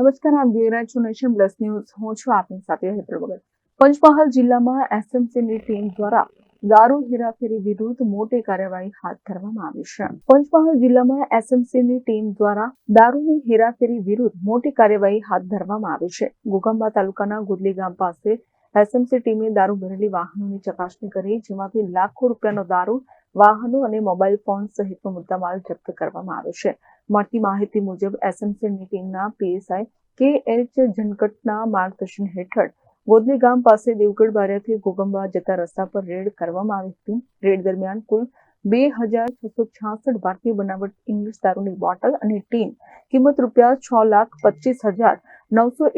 નમસ્કાર આપ જોઈ રહ્યા છો નેશન પ્લસ ન્યૂઝ. હું છું આપની સાથે હેતલ વગર. પંચમહાલ જિલ્લામાં એસએમસીની ટીમ દ્વારા દારૂ, હેરાફેરી વિરુદ્ધ મોટી કાર્યવાહી હાથ ધરવામાં આવી છે. પંચમહાલ જિલ્લામાં એસએમસીની ટીમ દ્વારા દારૂની હેરાફેરી વિરુદ્ધ મોટી કાર્યવાહી હાથ ધરવામાં આવી છે. ગોગંબા તાલુકાના ગુદલી ગામ પાસે એસએમસી ટીમે દારૂ ભરેલી વાહનોની ચકાસણી કરી, જેમાંથી લાખો રૂપિયાનો દારૂ, વાહનો અને મોબાઈલ ફોન સહિતનો મુદ્દામાલ જપ્ત કરવામાં આવ્યો છે. મળતી માહિતી મુજબ એસએમસીની ટીમના પીએસઆઈ કે એચ જનકટના માર્ગદર્શન હેઠળ ગોદલી ગામ પાસે દેવગઢ બારિયાથી ગોગંબા જતા રસ્તા પર રેડ કરવામાં આવી હતી. રેડ દરમિયાન કુલ બે હજાર છસો છાસઠ ભારતીય બનાવટ ઇંગ્લિશ દારૂની બોટલ અને ટીન કિંમત રૂપિયા છ લાખ પચીસ હજાર નવસો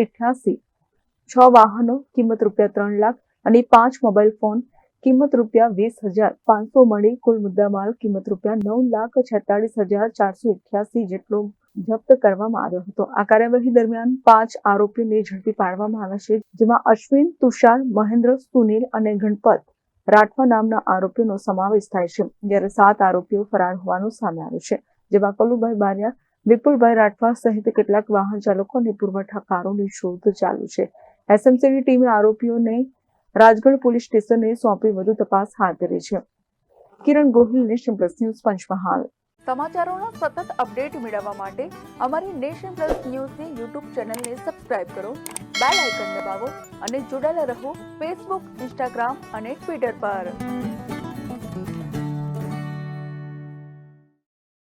છ વાહનો કિંમત રૂપિયા ત્રણ લાખ અને પાંચ મોબાઈલ ફોન કિંમત રૂપિયા વીસ હજાર પાંચસો મળી. કુલ મુદ્દામાલ કિંમત રૂપિયા નવ લાખ છેતાળીસ હજાર ચારસો અઠ્યાસી જેટલો જપ્ત કરવામાં આવ્યો હતો. આ કાર્યવાહી દરમિયાન પાંચ આરોપીઓને ઝડપી પાડવામાં આવ્યા છે, જેમાં અશ્વિન, તુષાર, મહેન્દ્ર, સુનિલ અને ગણપત રાઠવા નામના આરોપીઓનો સમાવેશ થાય છે. જ્યારે સાત આરોપીઓ ફરાર હોવાનું સામે આવ્યું છે. જેમાં કલુભાઈ બારિયા, વિપુલભાઈ રાઠવા સહિત કેટલાક વાહન ચાલકો અને પુરવઠાકારોની શોધ ચાલુ છે. એસએમસીની ટીમે આરોપીઓને રાજગઢ પોલીસ સ્ટેશને સોંપી વધુ તપાસ હાથ ધરી છે. Kiran Gohil, nation plus news, Panchmahal. સમાચારોનો સતત અપડેટ મેળવવા માટે અમારી નેશન પ્લસ ન્યૂઝની યુટ્યુબ ચેનલને સબસ્ક્રાઇબ કરો, બેલ આઇકન દબાવો અને જોડાયેલા રહો ફેસબુક, ઇન્સ્ટાગ્રામ અને ટ્વિટર પર.